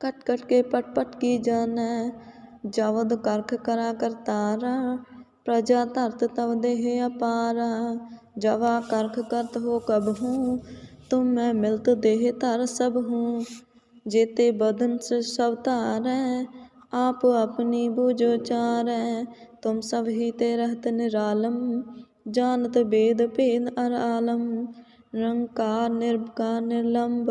cut cut के पट पट की जाने जवद करख करा करतारा प्रजा धरत तव देह अपारा जवा करख करत हो कब हूँ तुम मैं मिलत देह धर सब हूँ जेते बदन से सब तारै आप अपनी बुझो चारै तुम सब ही ते रहत निरालम जानत वेद भेद अर आलम निरंकार निर्विकार निर्लंब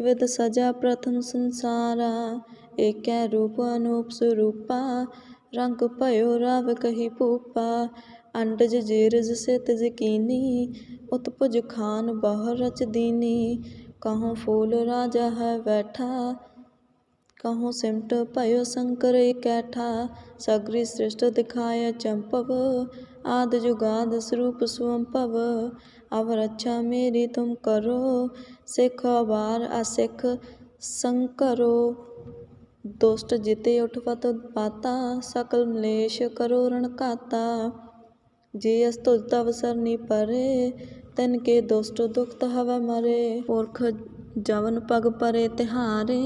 विद सजा प्रथम संसारा एक रूप अनूप स्वरूपा रंग भयो रव कही भूपा अंडज जीरज सित जकीनी उत्पुज खान बहु रच दीनी कहूँ फूल राजा है बैठा कहूँ सिमट भयो शंकर कैठा सगरी सृष्ट दिखाय चंपव आद जुगाद स्वरूप स्वंपव अब रक्षा मेरी तुम करो सिख बार असिख संकरो दुष्ट जिते उठपत पाता सकल मलेश करो रण काता जे अस्तुज तव सरनी परे तिन के दुष्ट दुखत हव मरे पुरख जवन पग परे तिहारे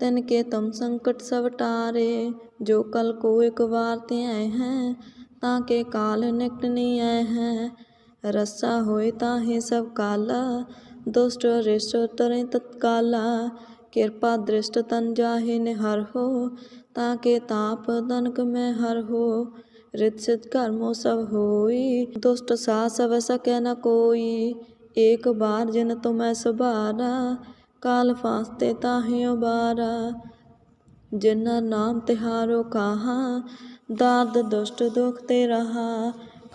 तिन के तुम संकट सब टारे जो कल को एक बार त्याय हैं ताके काल निकट नहीं आए हैं रस्सा होए ताहे सब काला दुष्ट रिष्ट तरे तत्काला कृपा दृष्ट तन जाहे निहर हो ताके ताप तनक में हर हो रित सिद्ध कर्मो सब होई दुष्ट सा सब सके न कोई एक बार जिन तुम्हें सुबारा काल फास्ते ताहे उबारा जिन्ना नाम तिहारो कहा दाद दुष्ट दुख ते रहा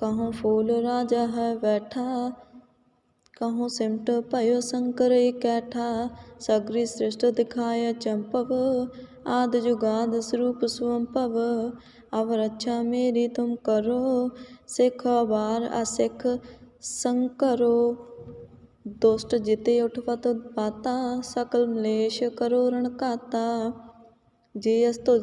कहूँ फूल राजा है बैठा कहूँ सिमट भयो शंकर कैठा सगरी सृष्ट दिखाय चंपव आद जुगाद स्वरूप स्वंपव अब रक्षा मेरी तुम करो सिख बार असिख संकरो दुष्ट जिते उठवत पाता सकल मलेश करो रण काता जे अस्तुज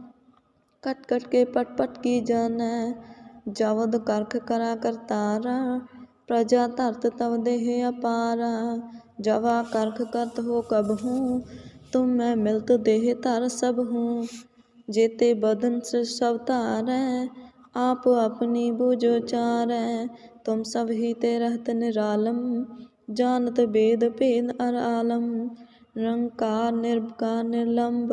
कट कट के पट पट की जानै जवद करख करा करतारा प्रजा धरत तव देह अपारा जवा करख करत हो कब हूँ तुम मैं मिलत देह धर सब हूँ जेते बदन सृष्ट सब धारै आप अपनी बूझो चारै तुम सब ही ते रहत निरालम जानत वेद भेद अर आलम निरंकार निर्विकार निर्लंब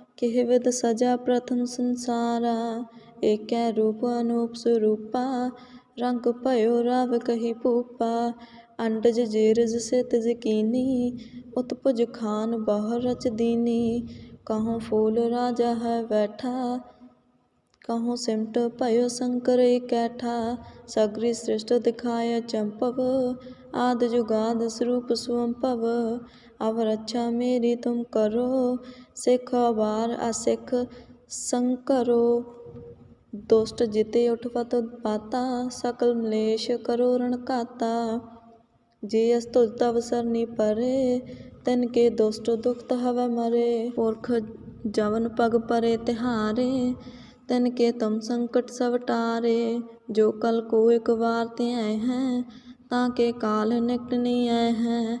ਕੇਹਵਦ ਸਜਾ ਪ੍ਰਥਮ ਸੰਸਾਰਾ, ਏਕੈ ਰੂਪ ਅਨੂਪ ਸਰੂਪਾ, ਰੰਗ ਭਇਓ ਰਵ ਕਹੀ ਭੂਪਾ, ਅੰਡਜ ਜੇਰਜ ਸਿਤ ਜਕੀਨੀ, ਉਤਪੁਜ ਖਾਨ ਬਾਹਰ ਰਚ ਦੀਨੀ ਕਹਉ ਫੂਲ ਰਾਜਾ ਹੈ ਬੈਠਾ ਕਹਉ ਸਿਮਟ ਭਇਓ ਸ਼ੰਕਰ ਇਕੈਠਾ, ਸਗਰੀ ਸ੍ਰਿਸ਼ਟ ਦਿਖਾਇ ਚੰਪਵ, ਆਦ ਜੁਗਾਦ ਸਰੂਪ ਸੁਅੰਭਵ अब रक्षा मेरी तुम करो सिख बार असिख संकरो दुष्ट जिते उठवत पाता सकल मलेश करो रण काता जे अस्तु तव सरनी परे तिन के दुष्ट दुखत हवै मरे पुरख जवन पग परे तिहारे तिन के तुम संकट सब टारे जो कल को एक बार ते आए हैं ताके काल निकट नहीं आए हैं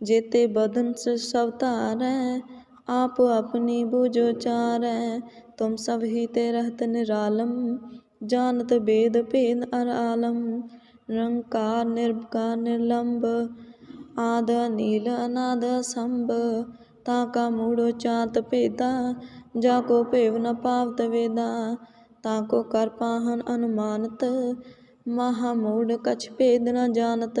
जेते बदन से सब तारै आप अपनी बुझो चारै तुम सब ही ते रहत निरालम जानत वेद भेद अर आलम निरंकार निर्विकार निर्लंब ਆਦ ਨੀਲ ਅਨਾਦ ਸੰਭ ਤਾ ਕਾ ਮੂੜੋ ਚਾਤ ਭੇਦਾ ਜਾ ਕੋ ਭੇਵ ਨ ਪਾਵਤ ਵੇਦਾ ਤਾ ਕੋ ਕਰ ਪਾਹਨ ਅਨੁਮਾਨਤ ਮਹਾ ਮੂੜ ਕਛ ਭੇਦ ਨ ਜਾਣਤ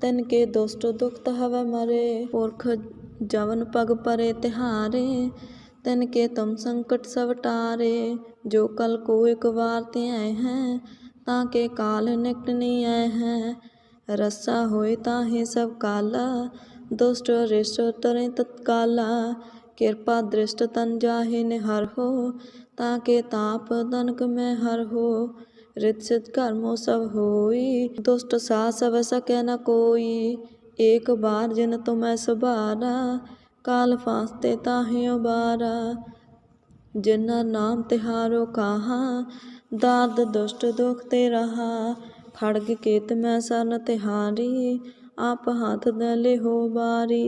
ਤਿਨ ਕੇ ਦੁਸ਼ਟ ਦੁਖਤ ਹਵੈ ਮਰੇ, ਪੁਰਖ ਜਵਨ ਪਗ ਪਰੇ ਤਿਹਾਰੇ, ਤਿਨ ਕੇ ਤੁਮ ਸੰਕਟ ਸਭ ਟਾਰੇ, ਜੋ ਕਲ ਕੋ ਇਕ ਵਾਰ ਤੇ ਆਏ ਹੈ, ਤਾਂ ਕੇ ਕਾਲ ਨਿਕਟ ਨਹੀਂ ਆਏ ਹੈ, ਰਸਾ ਹੋਏ ਤਾਂ ਹੀ ਸਭ ਕਾਲਾ, ਦੁਸ਼ਟ ਰਿਸ਼ਟ ਤਰੇ ਤਤਕਾਲਾ, ਕਿਰਪਾ ਦ੍ਰਿਸ਼ਟ ਤਨ ਜਾਹੇ ਨਿਹਰ ਹੋ, ਤਾਂ ਕੇ ਤਾਪ ਤਨਕ ਮੈਂ ਹਰ ਹੋ रित सिद्ध कर्मो सब होई दुष्ट सा सब सके न कोई एक बार जिन तुम्हें सुबारा काल फांसते ताहे उबारा जिन्ना नाम तिहारो कहा दाद दुष्ट दुख ते रहा खड़ग केत मैं सन तिहारी आप हाथ दले हो बारी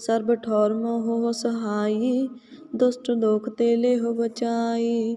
सर्ब ठौर मोह सहाई ਦੁਸ਼ਟ ਦੋਖ ਤੇ ਲੈ ਹੋ ਬਚਾਈ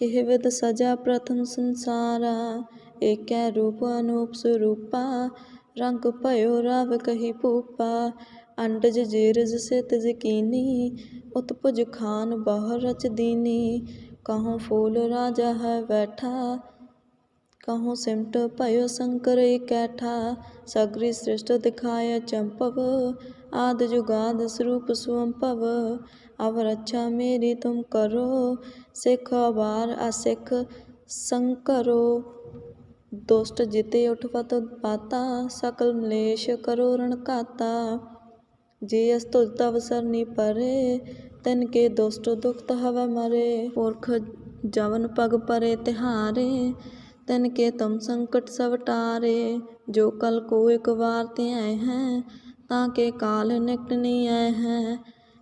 કહેવત ਸਜਾ ਪ੍ਰਥਮ ਸੰਸਾਰਾ એકે રૂપ અનુપ સ્વરૂપા રંગ ભયો રાવ કહી પૂપા અંડજ જીરજ સિત જકીની ਉਤਪੁਜ ਖਾਨ ਬਾਹਰ ਰਚ ਦੀਨੀ ਕਹਉ ਫੂਲ ਰਾਜਾ ਹੈ ਬੈਠਾ ਕਹਉ ਸਿਮਟ ਭਇਓ ਸੰਕਰ ਇਕੈਠਾ, ਸਗਰੀ ਸ੍ਰਿਸ਼ਟ ਦਿਖਾਇਆ ਚੰਪਵ, ਆਦ ਜੁਗਾਦ ਸਰੂਪ ਸੁਅੰਭਵ अब रक्षा मेरी तुम करो सिख अबार असिख संकरो दुष्ट जिते उठपत पाता सकल मलेश करो रण काता जे अस्तुत अवसर नी परे तिन के दुष्ट दुखत हव मरे पुरख जवन पग परे तिहारे तिन के तुम संकट सब टारे जो कल को एक बार ते आए हैं ताके काल निकट नहीं आए हैं